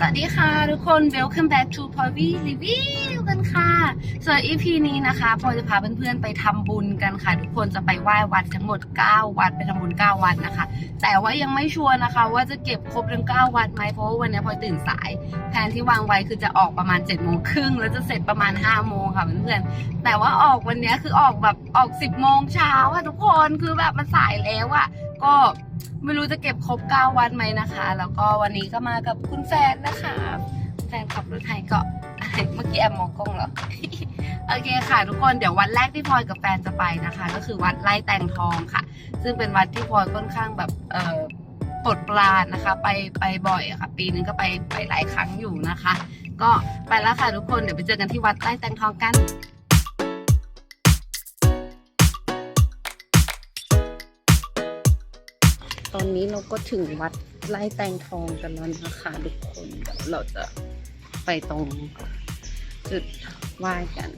สวัสดีค่ะทุกคน welcome back to p o v y Review กันค่ะส่วน EP นี้นะคะพอยจะพาเพื่อนๆไปทำบุญกันค่ะ ทุกคนจะไปไหว้วัดทั้งหมด 9 วัดไปทำบุญ 9 วัดนะคะ แต่ว่ายังไม่ชัวร์นะคะ ว่าจะเก็บครบทั้ง 9 วัดไหมเพราะว่าวันนี้พอยตื่นสาย แผนที่วางไว้คือจะออกประมาณ7จ็ดโมงครึ่งแล้วจะเสร็จประมาณ5้าโมงค่ะเพื่อนๆแต่ว่าออกวันนี้คือออกแบบออก 10บโมงเช้าอะทุกคนคือแบบมันสายแล้วอะ ก็ไม่รู้จะเก็บครบ 9 วันไหมนะคะ แล้วก็วันนี้ก็มากับคุณแฟนนะคะ แฟนขับรถไทยก็เมื่อกี้แอบมองกล้องเหรอ โอเคค่ะทุกคนเดี๋ยววันแรกที่พลอยกับแฟนจะไปนะคะ ก็คือวัดไร่แตงทองค่ะ ซึ่งเป็นวัดที่พลอยค่อนข้างแบบเอ่อปลดปรานนะคะ ไปไปบ่อยค่ะ ปีนึงก็ไปไปหลายครั้งอยู่นะคะ ก็ไปแล้วค่ะทุกคนเดี๋ยวไปเจอกันที่วัดไร่แตงทองกัน ตอนนี้เราก็ถึงวัดไร่แตงทองกันแล้วนะคะทุกคนเดี๋ยวเราจะไปตรงจุดไหว้กัน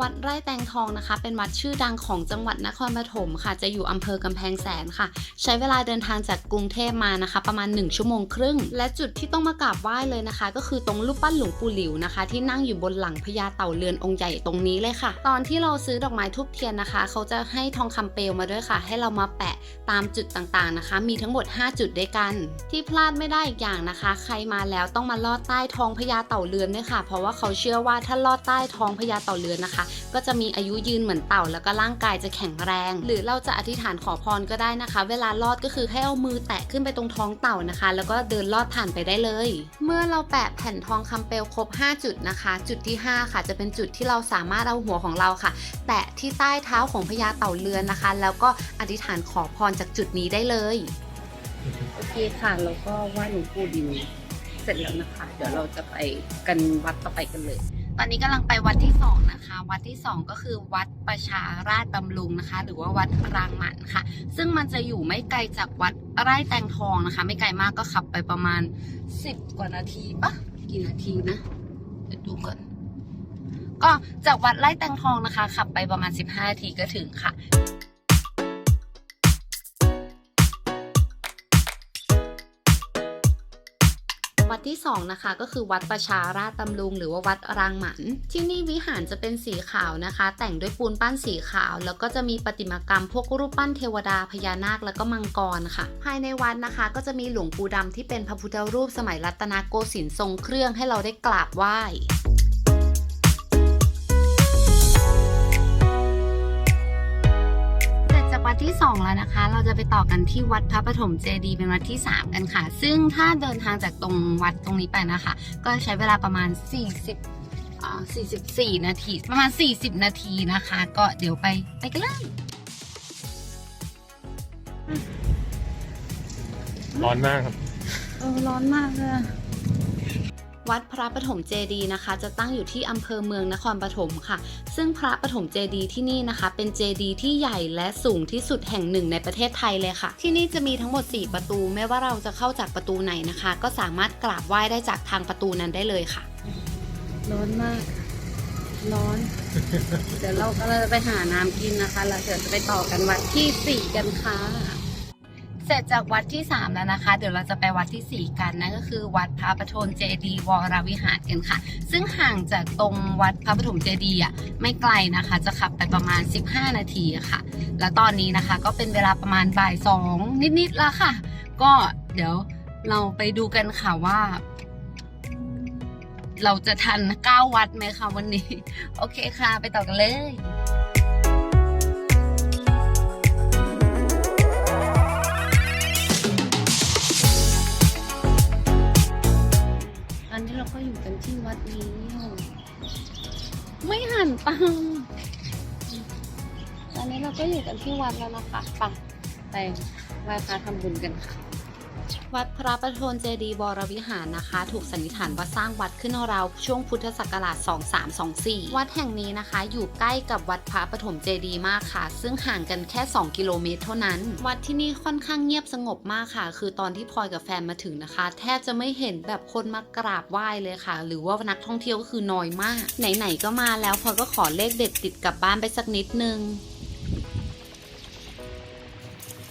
วัดไร่แตงทองนะคะ เป็นวัดชื่อดังของจังหวัดนครปฐมค่ะ จะอยู่อำเภอกำแพงแสนค่ะ ใช้เวลาเดินทางจากกรุงเทพมานะคะ ประมาณ 1 ชั่วโมงครึ่ง และจุดที่ต้องมากราบไหว้เลยนะคะ ก็คือตรงรูปปั้นหลวงปู่หลิวนะคะ ที่นั่งอยู่บนหลังพญาเต่าเรือนองค์ใหญ่ตรงนี้เลยค่ะ ตอนที่เราซื้อดอกไม้ทุบเทียนนะคะ เขาจะให้ทองคำเปลวมาด้วยค่ะ ให้เรามาแปะตามจุดต่างๆนะคะ มีทั้งหมด 5 จุดด้วยกัน ที่พลาดไม่ได้อีกอย่างนะคะ ใครมาแล้วต้องมาลอดใต้ท้องพญาเต่าเรือนด้วยค่ะ เพราะว่าเขาเชื่อว่าถ้าลอดใต้ท้องพญาเต่าเรือนนะคะก็จะมีอายุยืนเหมือนเต่า แล้วก็ร่างกายจะแข็งแรง หรือเราจะอธิษฐานขอพรก็ได้นะคะ เวลาลอดก็คือให้เอามือแตะขึ้นไปตรงท้องเต่านะคะ แล้วก็เดินลอดผ่านไปได้เลย เมื่อเราแปะแผ่นทองคำเปลวครบ 5 จุดนะคะ จุดที่ 5 ค่ะ จะเป็นจุดที่เราสามารถเอาหัวของเราค่ะ แตะที่ใต้เท้าของพญาเต่าเรือนนะคะ แล้วก็อธิษฐานขอพรจากจุดนี้ได้เลยโอเคค่ะแล้วก็ไหว้หลวงปู่ดิวเสร็จแล้วนะคะ เดี๋ยวเราจะไปกันวัดต่อไปกันเลย ตอนนี้กำลังไปวัดที่สองนะคะ วัดที่สองก็คือวัดประชาราชบำรุงนะคะ หรือว่าวัดรางหมันค่ะ ซึ่งมันจะอยู่ไม่ไกลจากวัดไร่แตงทองนะคะ ไม่ไกลมากก็ขับไปประมาณ10กว่านาทีปะกี่นาทีนะเดี๋ยวดูก่อนก็จากวัดไร่แตงทองนะคะ ขับไปประมาณ 15นาทีก็ถึงค่ะ วัดที่สองนะคะก็คือวัดประชาราชตำรุง หรือว่าวัดรางหมัน ที่นี่วิหารจะเป็นสีขาวนะคะ แต่งด้วยปูนปั้นสีขาว แล้วก็จะมีประติมากรรม พวกรูปปั้นเทวดาพญานาคแล้วก็มังกรค่ะ ภายในวัดนะคะ ก็จะมีหลวงปู่ดำที่เป็นพระพุทธรูปสมัยรัตนโกสินทร์ทรงเครื่องให้เราได้กราบไหว้ ที่ 2 แล้วนะคะ เราจะไปต่อกันที่วัดพระปฐมเจดีย์เป็นวัดที่ 3 กันค่ะ ซึ่งถ้าเดินทางจากตรงวัดตรงนี้ไปนะคะ ก็ใช้เวลาประมาณ 40อ่า44 นาที ประมาณ 40 นาทีนะคะ ก็เดี๋ยวไปไปกันเลยร้อนมากครับ เออร้อนมากเลย วัดพระปฐมเจดีนะคะ จะตั้งอยู่ที่อำเภอเมืองนครปฐมค่ะ ซึ่งพระปฐมเจดีที่นี่นะคะ เป็นเจดีที่ใหญ่และสูงที่สุดแห่งหนึ่งในประเทศไทยเลยค่ะ ที่นี่จะมีทั้งหมด 4 ประตู ไม่ว่าเราจะเข้าจากประตูไหนนะคะ ก็สามารถกราบไหว้ได้จากทางประตูนั้นได้เลยค่ะ ร้อนมาก ร้อน เดี๋ยวเราก็จะไปหาน้ำกินนะคะแล้วเดี๋ยวจะไปต่อกันวัดที่ 4 กันค่ะ เสร็จจากวัดที่ 3 แล้วนะคะ เดี๋ยวเราจะไปวัดที่ 4 กันนั่นก็คือวัดพระปฐมเจดีย์วรวิหารกันค่ะ ซึ่งห่างจากตรงวัดพระปฐมเจดีย์อะไม่ไกลนะคะ จะขับไปประมาณ 15 นาทีค่ะ แล้วตอนนี้นะคะก็เป็นเวลาประมาณบ่ายสองนิดๆแล้วค่ะ ก็เดี๋ยวเราไปดูกันค่ะว่า เราจะทัน 9 วัดไหมคะวันนี้ โอเคค่ะ ไปต่อกันเลย ที่วัดแล้วนะคะไปไปไหว้พระทำบุญกันค่ะ วัดพระประโทนเจดีย์วรวิหารนะคะ ถูกสันนิษฐานว่าสร้างวัดขึ้นราวช่วงพุทธศักราช 2324 วัดแห่งนี้นะคะ อยู่ใกล้กับวัดพระปฐมเจดีย์มากค่ะ ซึ่งห่างกันแค่ 2 กิโลเมตรเท่านั้น วัดที่นี่ค่อนข้างเงียบสงบมากค่ะ คือตอนที่พลอยกับแฟนมาถึงนะคะ แทบจะไม่เห็นแบบคนมากราบไหว้เลยค่ะ หรือว่านักท่องเที่ยวก็คือน้อยมาก ไหนๆก็มาแล้วพลอยก็ขอเลขเด็ดติดกลับบ้านไปสักนิดนึง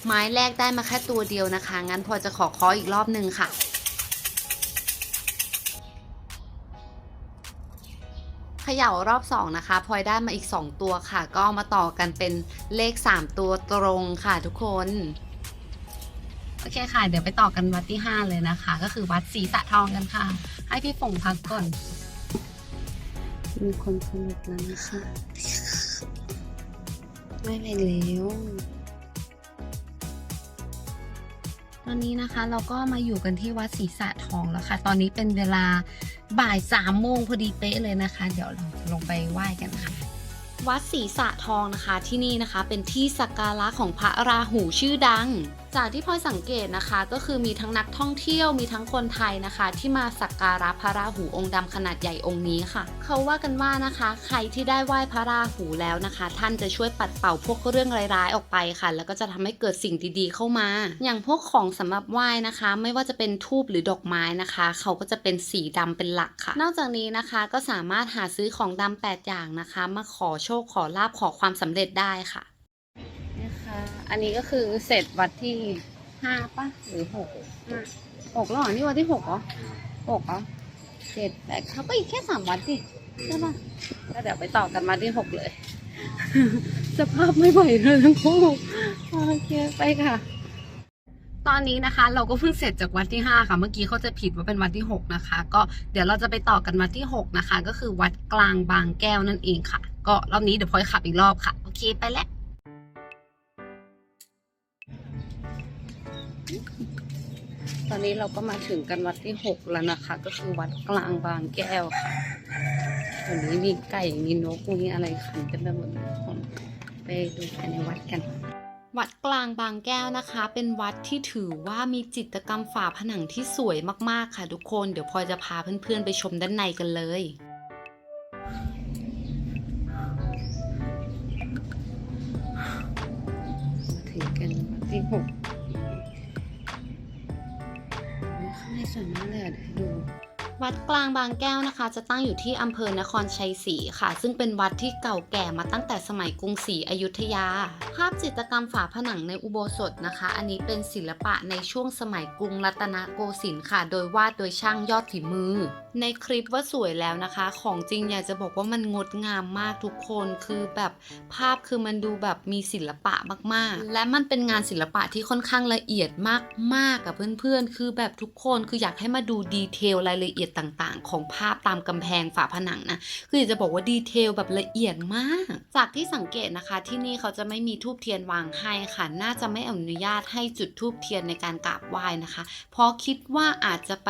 ไม้แรกได้มาแค่ตัวเดียวนะคะ งั้นพอจะขอคออีกรอบหนึ่งค่ะ เขย่ารอบ2นะคะพลอยได้มาอีก 2 ตัวค่ะ ก็มาต่อกันเป็นเลข 3 ตัวตรงค่ะทุกคน โอเคค่ะ เดี๋ยวไปต่อกันวัดที่ 5 เลยนะคะ ก็คือวัดสีสะทองกันค่ะ ให้พี่ฝงพักก่อน มีคนสนุกแล้วนะคะ ไม่เป็นแล้ว ตอนนี้นะคะเราก็มาอยู่กันที่วัดศรีสะทองแล้วค่ะ ตอนนี้เป็นเวลาบ่ายสามโมงพอดีเป๊ะเลยนะคะ เดี๋ยวเราลงไปไหว้กันค่ะ วัดศรีสะทองนะคะที่นี่นะคะ เป็นที่สักการะของพระราหูชื่อดัง จากที่พลอยสังเกตนะคะก็คือมีทั้งนักท่องเที่ยวมีทั้งคนไทยนะคะ ที่มาสักการะพระราหูองค์ดำขนาดใหญ่องค์นี้ค่ะ เขาว่ากันว่านะคะ ใครที่ได้ไหว้พระราหูแล้วนะคะ ท่านจะช่วยปัดเป่าพวกเรื่องร้ายๆออกไปค่ะ แล้วก็จะทำให้เกิดสิ่งดีๆเข้ามา อย่างพวกของสำหรับไหว้นะคะ ไม่ว่าจะเป็นทูบหรือดอกไม้นะคะ เขาก็จะเป็นสีดำเป็นหลักค่ะ นอกจากนี้นะคะก็สามารถหาซื้อของดำแปดอย่างนะคะ มาขอโชคขอลาบขอความสำเร็จได้ค่ะ อันนี้ก็คือเสร็จวัดที่ห้าปะหรือหกห้าหกแล้วเหรอนี่วัดที่หกเหรอหกเหรอเจ็ดแปดเขาก็อีกแค่สามวัดสิใช่ปะก็เดี๋ยวไปต่อกันมาที่หกเลยสภาพไม่ไหวเลยทั้งคู่โอเคไปค่ะ ตอนนี้นะคะ เราก็เพิ่งเสร็จจากวัดที่ 5 ค่ะ เมื่อกี้เขาจะผิดว่าเป็นวัดที่ 6 นะคะ ก็เดี๋ยวเราจะไปต่อกันวัดที่ 6 นะคะ ก็คือวัดกลางบางแก้วนั่นเองค่ะ ก็รอบนี้เดี๋ยวพลอยขับอีกรอบค่ะ โอเคไปแล้ว ตอนนี้เราก็มาถึงกันวัดที่6แล้วนะคะ ก็คือวัดกลางบางแก้วค่ะวันนี้มีไก่มีนกมีอะไรขันเต็มไปหมดเลยทุกคนไปดูภายในวัดกัน วัดกลางบางแก้วนะคะ เป็นวัดที่ถือว่ามีจิตรกรรมฝาผนังที่สวยมากๆค่ะทุกคนเดี๋ยวพลอยจะพาเพื่อนๆไปชมด้านในกันเลยมาถึงกันวัดที่หก ข้างในสวยมากเลยอะเดี๋ยวให้ดู วัดกลางบางแก้วนะคะ จะตั้งอยู่ที่อำเภอนครชัยศรีค่ะ ซึ่งเป็นวัดที่เก่าแก่มาตั้งแต่สมัยกรุงศรีอยุธยา ภาพจิตรกรรมฝาผนังในอุโบสถนะคะ อันนี้เป็นศิลปะในช่วงสมัยกรุงรัตนโกสินทร์ค่ะ โดยวาดโดยช่างยอดฝีมือ ในคลิปว่าสวยแล้วนะคะ ของจริงอยากจะบอกว่ามันงดงามมากทุกคนคือแบบภาพคือมันดูแบบมีศิลปะมากๆ และมันเป็นงานศิลปะที่ค่อนข้างละเอียดมากๆกับเพื่อนๆ คือแบบทุกคนคืออยากให้มาดูดีเทลรายละเอียดต่างๆ ของภาพตามกำแพงฝาผนังนะคืออยากจะบอกว่าดีเทลแบบละเอียดมาก จากที่สังเกตนะคะที่นี่เขาจะไม่มีทูบเทียนวางให้ค่ะ น่าจะไม่อนุญาตให้จุดทูบเทียนในการกราบไหว้นะคะ เพราะคิดว่าอาจจะไป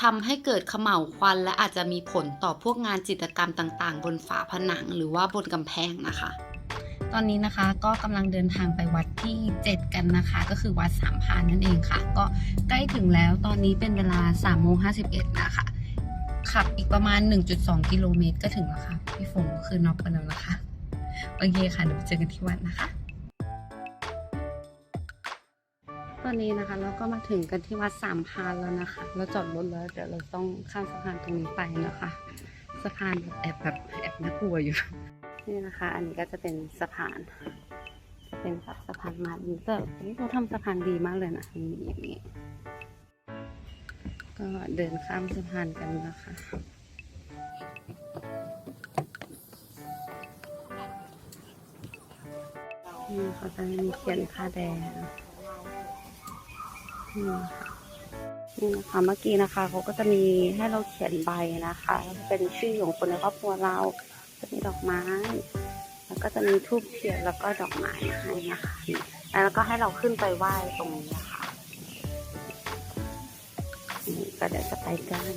ทำให้เกิดเขม่าวควัน และอาจจะมีผลต่อพวกงานจิตรกรรมต่างๆ บนฝาผนังหรือว่าบนกำแพงนะคะ ตอนนี้นะคะก็กำลังเดินทางไปวัดที่ 7 กันนะคะ ก็คือวัดสามพานนั่นเองค่ะ ก็ใกล้ถึงแล้วตอนนี้เป็นเวลา3โมง51นะคะขับอีกประมาณ 1.2 กิโลเมตรก็ถึงแล้วค่ะพี่ฝงก็คือน็อกไปแล้วนะคะโอเคค่ะเดี๋ยวไปเจอกันที่วัดนะคะ ตอนนี้นะคะเราก็มาถึงกันที่วัดสามพานแล้วนะคะ เราจอดรถแล้วเดี๋ยวเราต้องข้ามสะพานตรงนี้ไปนะคะสะพานแบบแอบแบบแอบน่ากลัวอยู่ นี่นะคะ อันนี้ก็จะเป็นสะพาน เป็นแบบสะพานไม้แต่นี่เขาทำสะพานดีมากเลยนะนี่อย่างนี้ ก็เดินข้ามสะพานกันนะคะนี่เขาจะมีเขียนผ้าแดงนี่ะคะนี่นะคะเมื่อกี้นะคะเขาก็จะมีให้เราเขียนใบนะคะ เป็นชื่อของคนในครอบครัวเรา จะมีดอกไม้ แล้วก็จะมีทูบเทียนแล้วก็ดอกไม้ให้นะคะ แล้วก็ให้เราขึ้นไปไหว้ตรงนี้นะคะนี่ก็เดี๋ยวจะไปกัน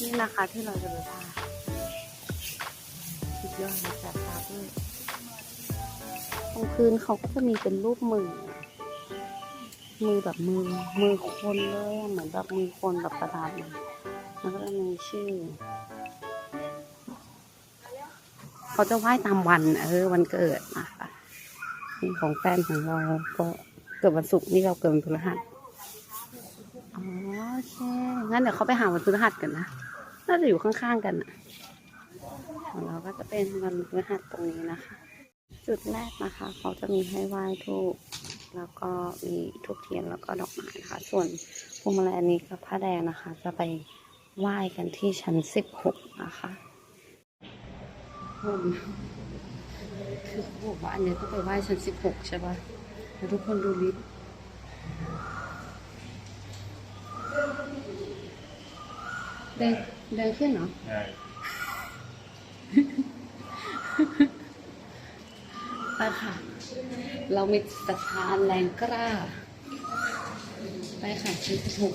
นี่นะคะที่เราจะไปพาสุดยอดเลยแบบตาด้วยตรงพื้นเขาก็จะมีเป็นรูปมือ มือแบบมือ มือคนเลยเหมือนแบบมือคนแบบประดับเลยแล้วก็จะมีชื่อ เขาจะไหว้ตามวัน เออ วันเกิดนะคะนี่ของแฟนของเราก็เกิดวันศุกร์นี่เราเกิดวันพฤหัสอ๋อโอเค งั้นเดี๋ยวเขาไปหาวันพฤหัสกันนะ น่าจะอยู่ข้างๆกันนะของเราก็จะเป็นวันพฤหัสตรงนี้นะคะ จุดแรกนะคะ เขาจะมีให้ไหว้ทูบแล้วก็มีทูบเทียนแล้วก็ดอกไม้นะคะ ส่วนพวงมาลัยอันนี้กับผ้าแดงนะคะ จะไปไหว้กันที่ชั้นสิบหกนะคะ คนคือเขาบอกว่าอันเนี้ยต้องไปไหว้ชั้นสิบหกใช่ปะแล้วทุกคนดูลิฟต์เดินเดินขึ้นเหรอใช่ไปค่ะ เรามีศรัทธานแรงกล้า ไปค่ะชั้นสิบหก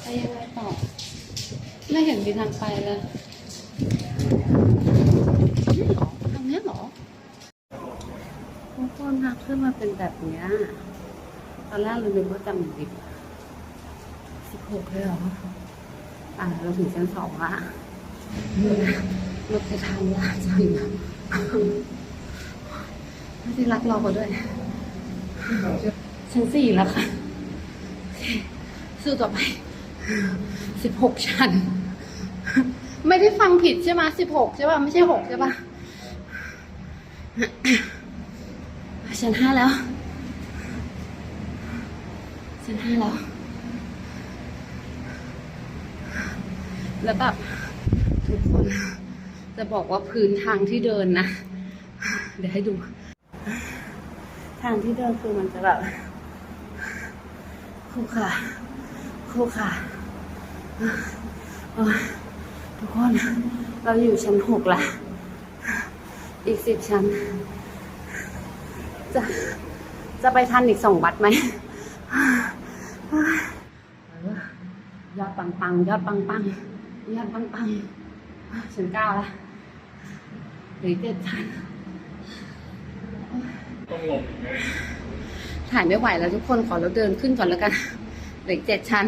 ไปยังไงต่อไม่เห็นมีทางไปเลย นี่เหรอทางเนี้ยเหรอทุกคนทางขึ้นมาเป็นแบบเนี้ยตอนแรกเราคิดว่าจำผิดสิบหกเลยเหรออะเราถึงชั้นสองละรถไปทางลาดจังไม่ได้รักเราก็ด้วยชั้นสี่แล้วค่ะโอเคสู้ต่อไปสิบหกชั้น ไม่ได้ฟังผิดใช่ไหมสิบหกใช่ป่ะ ไม่ใช่หกใช่ป่ะ ชั้นห้าแล้วชั้นห้าแล้ว แล้วแบบทุกคนจะบอกว่าพื้นทางที่เดินนะ เดี๋ยวให้ดู ทางที่เดินคือมันจะแบบคู่ค่ะคู่ค่ะทุกคนเราอยู่ชั้นหกละ อีกสิบชั้น จะจะไปทันอีกสองวัดไหมยอดปังปังยอดปังปังยอดปังปังๆชั้นเก้าละเหลือเจ็ดชั้นถ่ายไม่ไหวแล้วทุกคนขอเราเดินขึ้นก่อนแล้วกันเหลือเจ็ดชั้น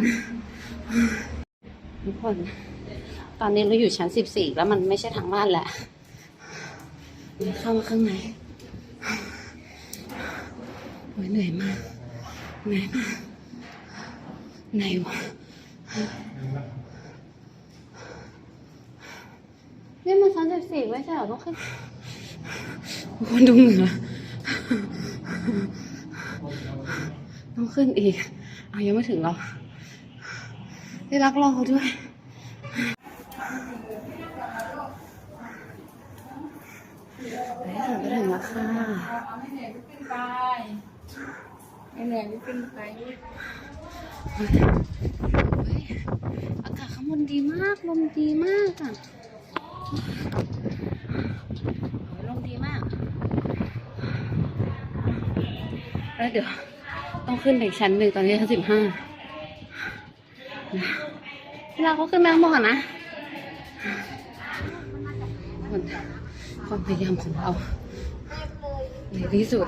ทุกคน ตอนนี้เราอยู่ชั้นสิบสี่แล้วมันไม่ใช่ทางบ้านแหละ เข้ามาข้างในโอ้ยเหนื่อยมาก เหนื่อยมาก ไหนวะนี่มันชั้นสิบสี่ไม่ใช่เหรอต้องขึ้นโอ้ยดูเหงื่อต้องขึ้นอีก เอายังไม่ถึงหรอได้รักรอเขาด้วย ไปถึงก็ถึงแล้วค่ะไม่เหนื่อยไม่ขึ้นไปไม่เหนื่อยไม่ขึ้นไปอากาศข้างบนดีมาก ลมดีมากอะลมดีมาก แล้วเดี๋ยว ต้องขึ้นไปอีกชั้นหนึ่งตอนนี้ชั้นสิบห้าเวลาเขาขึ้นไปข้างบนก่อนะ ความพยายามของเราในที่สุด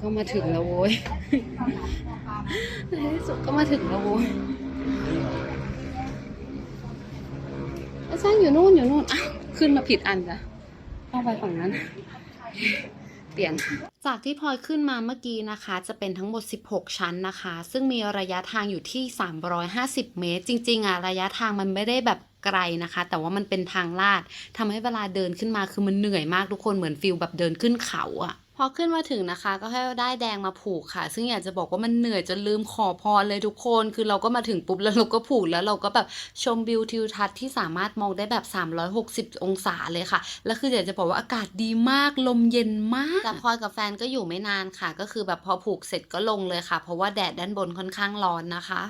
ก็มาถึงแล้วโว้ยในที่สุดก็มาถึงแล้วโว้ยแล้วสร้างอยู่นู่นอยู่นู่นอ้าวขึ้นมาผิดอันจ้ะต้องไปฝั่งนั้น เปลี่ยนจากที่พลอยขึ้นมาเมื่อกี้นะคะ จะเป็นทั้งหมด 16 ชั้นนะคะ ซึ่งมีระยะทางอยู่ที่ 350 เมตร จริง ๆอะระยะทางมันไม่ได้แบบ ไกลนะคะ แต่ว่ามันเป็นทางลาดทำให้เวลาเดินขึ้นมาคือมันเหนื่อยมากทุกคนเหมือนฟิลแบบเดินขึ้นเขาอะพอขึ้นมาถึงนะคะ ก็ให้ได้ายแดงมาผูกค่ะ ซึ่งอยากจะบอกว่ามันเหนื่อยจนลืมขอพรเลยทุกคน คือเราก็มาถึงปุ๊บแล้วเราก็ผูกแล้วเราก็แบบชมวิวทิวทัศน์ที่สามารถมองได้แบบ 360 องศาเลยค่ะ แล้วคืออยากจะบอกว่าอากาศดีมากลมเย็นมากแต่พลอยกับแฟนก็อยู่ไม่นานค่ะ ก็คือแบบพอผูกเสร็จก็ลงเลยค่ะ เพราะว่าแดดด้านบนค่อนข้างร้อนนะคะ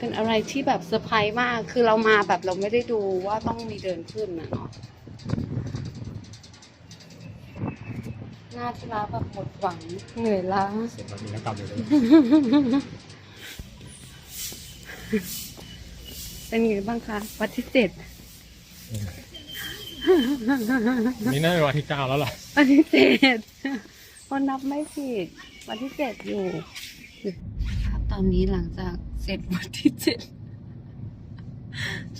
เป็นอะไรที่แบบเซอร์ไพรส์มาก คือเรามาแบบเราไม่ได้ดูว่าต้องมีเดินขึ้นนะเนาะ หน้าที่ร้าแบบหมดหวังเหนื่อยล้า เสร็จแล้วมีนักกลับเลยเป็นไงบ้างคะวัดที่เจ็ดนี่น่าเป็นวันที่เก้าแล้วล่ะวันที่เจ็ดคนนับไม่ผิดวันที่เจ็ดอยู่ ครับตอนนี้หลังจากเส ร็จวันที่เจ็ด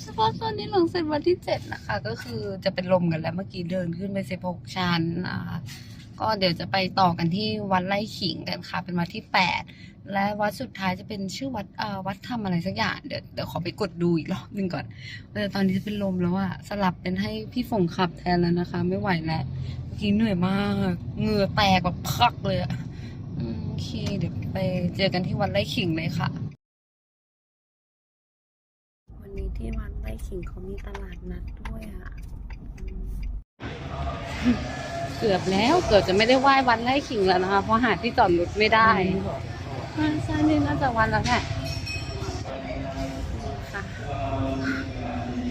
เฉพาะตอนนี้หลังเสร็จวันที่เจ็ดนะคะ ก็คือจะเป็นลมกันแล้วเมื่อกี้เดินขึ้นไปสิบหกชั้นนะคะก็เดี๋ยวจะไปต่อกันที่วัดไร่ขิงกันค่ะ เป็นวัดที่แปดและวัดสุดท้ายจะเป็นชื่อวัดเอ่อวัดทำอะไรสักอย่างเดี๋ยวเดี๋ยวขอไปกดดูอีกรอบหนึ่งก่อนแต่ตอนนี้จะเป็นลมแล้วอะสลับเป็นให้พี่ฝงขับแทนแล้วนะคะ ไม่ไหวแล้วเมื่อกี้เหนื่อยมากเหงื่อแตกแบบพักเลยอะโอเคเดี๋ยวไปเจอกันที่วัดไร่ขิงเลยค่ะ วันนี้ที่วัดไร่ร่ขิงเขามีตลาดนัดด้วยอะ เกือบแล้วเกือบจะไม่ได้ไหว้วัดไร่ขิงแล้วนะคะ เพราะหาที่จอดรถไม่ได้อ่าใช่นี่น่าจะวันแล้วแหละนี่ค่ะ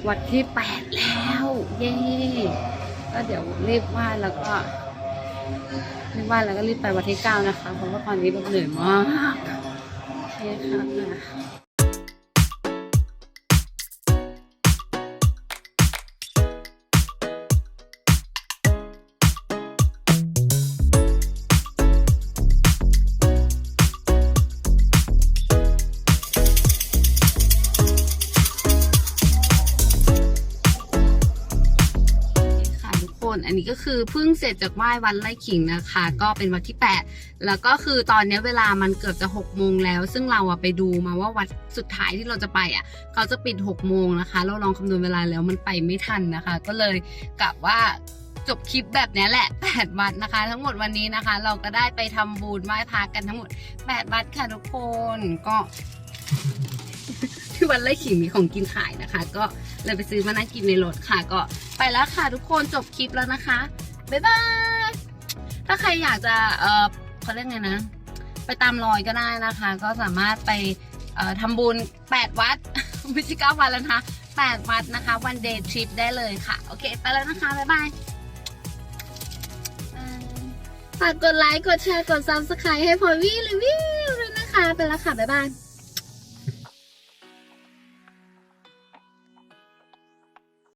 วัดที่แปดแล้ว เย้ก็เดี๋ยวรีบไหว้แล้วก็รีบไหว้แล้วก็รีบไปวัดที่เก้านะคะ เพราะว่าตอนนี้แบบเหนื่อยมากโอเคค่ะ นอันนี้ก็คือเพิ่งเสร็จจากไหว้วันไร่ขิงนะคะ ก็เป็นวันที่ 8 แล้วก็คือตอนนี้เวลามันเกือบจะ6โมงแล้ว ซึ่งเราอะไปดูมาว่าวัดสุดท้ายที่เราจะไปอะเขาจะปิด6โมงนะคะ เราลองคำนวณเวลาแล้วมันไปไม่ทันนะคะ ก็เลยกะว่าจบคลิปแบบนี้แหละ 8 วัดนะคะ ทั้งหมดวันนี้นะคะ เราก็ได้ไปทำบุญไหว้พระกันทั้งหมด 8 วัดค่ะทุกคนก็ ที่วันไร่ขิงมีของกินขายนะคะ ก็เลยไปซื้อมานั่งกินในรถค่ะ ก็ไปแล้วค่ะทุกคนจบคลิปแล้วนะคะบ๊ายบายถ้าใครอยากจะเออเขาเรียกไงนะ ไปตามรอยก็ได้นะคะ ก็สามารถไปทำบุญ 8 วัดไม่ใช่9วันแล้วนะคะ 8 วัดนะคะ วันเดย์ทริปได้เลยค่ะ โอเค ไปแล้วนะคะ บ๊ายบายบายฝากกดไลค์ กดแชร์ กด subscribe ให้พอยวี่รีวิวด้วยนะคะ ไปแล้วค่ะ บ๊ายบาย